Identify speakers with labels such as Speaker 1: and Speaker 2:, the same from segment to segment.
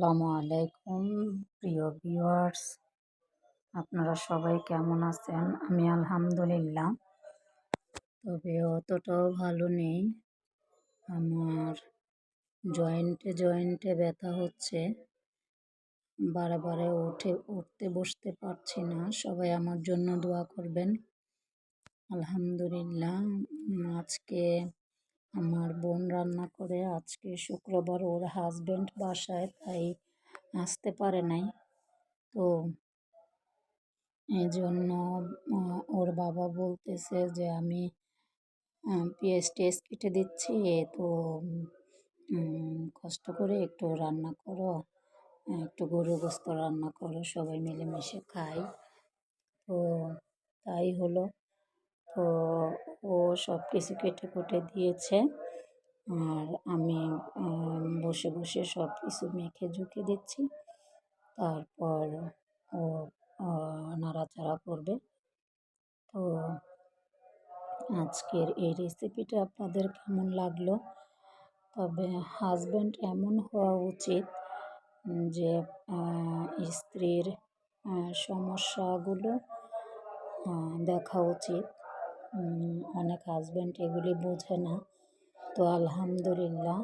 Speaker 1: আসসালামু আলাইকুম, প্রিয় ভিউয়ার্স। আপনারা সবাই কেমন আছেন? আমি আলহামদুলিল্লাহ। তবে অতটাও ভালো নেই। আমার জয়েন্টে জয়েন্টে ব্যথা হচ্ছে। বারে বারে উঠে, উঠতে বসতে পারছি না। সবাই আমার জন্য দোয়া করবেন। আলহামদুলিল্লাহ। আজকে আমার বোন রান্না করে আজকে শুক্রবার ওর হাজবেন্ড বাসায়, তাই আসতে পারে নাই। তো এই জন্য ওর বাবা বলতেছে যে আমি পেঁয়াজ টেস কেটে দিচ্ছি, তো কষ্ট করে একটু রান্না করো, একটু গরু গোস্ত রান্না করো, সবাই মিলেমিশে খাই। তো তাই হলো। তো ও সব কিছু কেটে কুটে দিয়েছে। আর আমি বসে বসে সব কিছু মেখে ঝুঁকে দিচ্ছি। তারপর ও নাড়াচাড়া করবে। তো আজকের এই রেসিপিটা আপনাদের কেমন লাগল? তবে হাজব্যান্ড এমন হওয়া উচিত যে স্ত্রীর সমস্যাগুলো দেখা উচিত। অনেক হাজব্যান্ড এগুলি বোঝে না। তো আলহামদুলিল্লাহ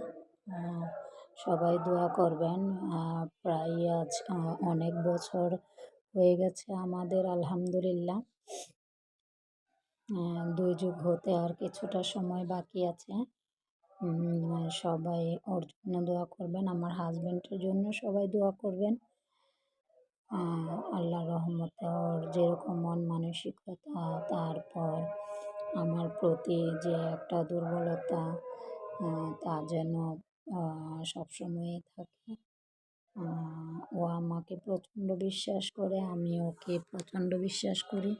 Speaker 1: সবাই দোয়া করবেন। প্রায় আজ অনেক বছর হয়ে গেছে আমাদের, আলহামদুলিল্লাহ। দুই যুগ হতে আর কিছুটা সময় বাকি আছে। সবাই ওর জন্য দোয়া করবেন, আমার হাজব্যান্ডের জন্য সবাই দোয়া করবেন। আল্লাহ রহমতে ওর যেরকম মন মানসিকতা, তারপর আমার প্রতি যে একটা দুর্বলতা তা যেন সবসময়ই থাকে। ও আমাকে প্রচণ্ড বিশ্বাস করে, আমি ওকে প্রচণ্ড বিশ্বাস করি।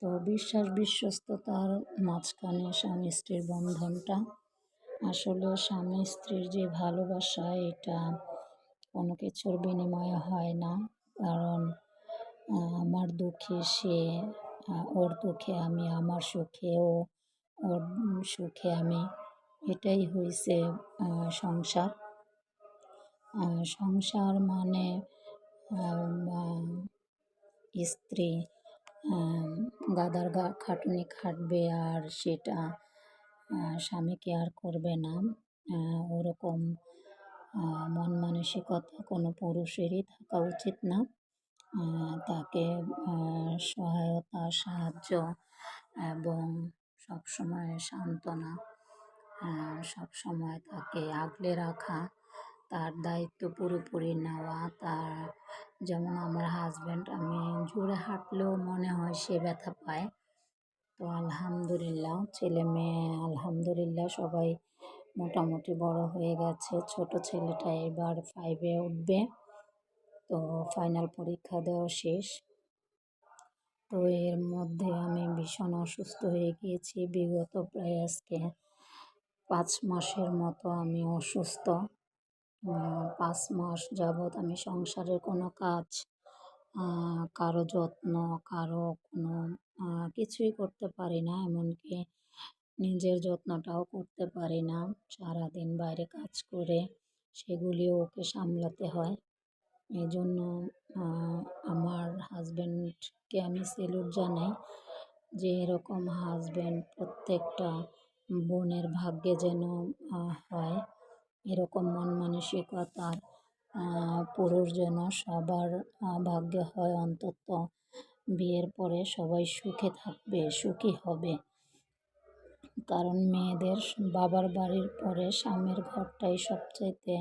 Speaker 1: তো বিশ্বাস, বিশ্বস্ততার মাঝখানে স্বামী স্ত্রীর বন্ধনটা। আসলে স্বামী স্ত্রীর যে ভালোবাসা, এটা কোনো কিছুর বিনিময়ে হয় না। কারণ আমার দুঃখে সে ওর দুঃখে আমি, আমার সুখে ও ওর সুখে আমি, এটাই হয়েছে সংসার। সংসার মানে স্ত্রী গাদার গা, খাটুনি খাটবে আর সেটা স্বামীকে আর করবে না। ওরকম মন মানসিকতা কোনো পুরুষেরই থাকা উচিত না। তাকে সহায়তা, সাহায্য এবং সবসময় সান্ত্বনা সবসময় তাকে আগলে রাখা, তার দায়িত্ব পুরোপুরি নেওয়া, তার যেমন আমার হাজব্যান্ড আমি জোরে হাঁটলেও মনে হয় সে ব্যথা পায়। তো আলহামদুলিল্লাহ, ছেলে মেয়ে আলহামদুলিল্লাহ সবাই মোটামুটি বড় হয়ে গেছে। ছোট ছেলেটা এবার ফাইভে উঠবে। তো ফাইনাল পরীক্ষা দেওয়া শেষ। তো এর মধ্যে আমি ভীষণ অসুস্থ হয়ে গিয়েছি। বিগত প্রায় আজকে পাঁচ মাসের মতো আমি অসুস্থ। পাঁচ মাস যাবৎ আমি সংসারের কোনো কাজ কারও যত্ন, কারও কোনো কিছুই করতে পারি না। এমনকি নিজের যত্নটাও করতে পারি না। সারাদিন বাইরে কাজ করে সেগুলিও ওকে সামলাতে হয়। এই জন্য আমার হাজব্যান্ডকে আমি সেলুট জানাই যে, এরকম হাজব্যান্ড প্রত্যেকটা বোনের ভাগ্যে যেন হয়। এরকম মন মানসিকতার পুরুষ যেন সবার ভাগ্যে হয়, অন্তত বিয়ের পরে সবাই সুখে থাকবে, সুখী হবে। কারণ মেয়েদের বাবার বাড়ির পরে স্বামীর ঘরটাই সবচাইতে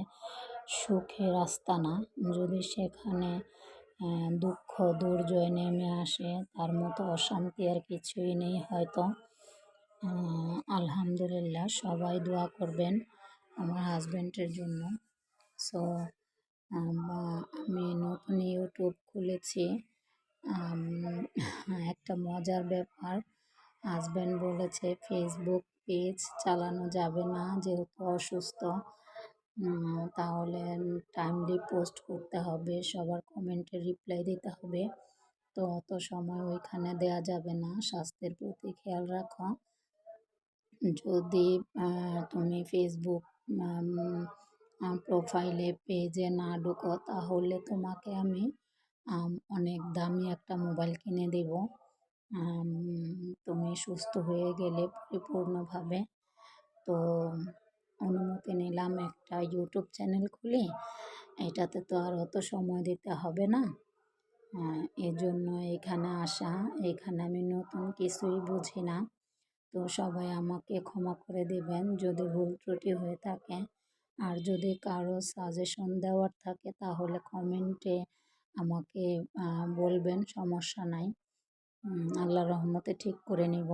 Speaker 1: সুখের আস্তানা যদি সেখানে দুঃখ, দুর্জয় নেমে আসে, তার মতো অশান্তি আর কিছুই নেই হয়তো। আলহামদুলিল্লাহ সবাই দোয়া করবেন আমার হাজব্যান্ডের জন্য। সো আমি নতুন ইউটিউব খুলেছি। একটা মজার ব্যাপার। হাজব্যান্ড বলেছে, ফেসবুক পেজ চালানো যাবে না, যেহেতু অসুস্থ। তাহলে টাইমলি পোস্ট করতে হবে, সবার কমেন্টে রিপ্লাই দিতে হবে। তো অত সময় ওইখানে দেয়া যাবে না, স্বাস্থ্যের প্রতি খেয়াল রাখো। যদি তুমি ফেসবুক প্রোফাইলে পেজে না ঢুকো, তাহলে তোমাকে আমি অনেক দামি একটা মোবাইল কিনে দেব। তুমি সুস্থ হয়ে গেলে পরিপূর্ণভাবে। তো অনুমতি নিলাম একটা ইউটিউব চ্যানেল খুলি। এটাতে তো আর অত সময় দিতে হবে না। এজন্য এখানে আসা। এখানে আমি নতুন কিছুই বুঝি না। তো সবাই আমাকে ক্ষমা করে দেবেন যদি ভুল ত্রুটি হয়ে থাকে। আর যদি কারও সাজেশন দেওয়ার থাকে তাহলে কমেন্টে আমাকে বলবেন সমস্যা নাই। উম, আল্লাহর রহমতে ঠিক করে নিব।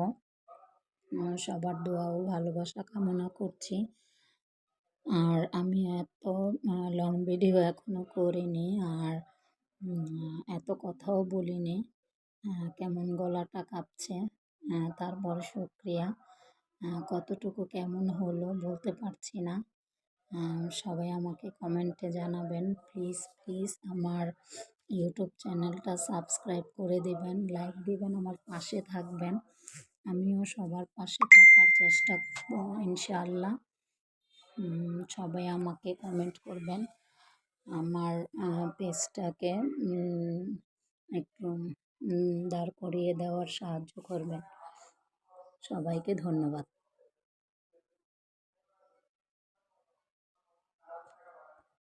Speaker 1: সবার দোয়া ও ভালোবাসা কামনা করছি। আর আমি এত লং ভিডিও এখনও করিনি আর এত কথাও বলিনি কেমন গলাটা কাঁপছে তারপর শুক্রিয়া কতটুকু কেমন হলো বলতে পারছি না সবাই আমাকে কমেন্টে জানাবেন প্লিজ প্লিজ আমার ইউটিউব চ্যানেলটা সাবস্ক্রাইব করে দেবেন লাইক দিবেন, আমার পাশে থাকবেন, আমিও সবার পাশে থাকার চেষ্টা করব, ইনশাআল্লাহ। সবাই আমাকে কমেন্ট করবেন। আমার পেজটাকে একটু দাঁড় করিয়ে দেওয়ার সাহায্য করবেন। সবাইকে ধন্যবাদ।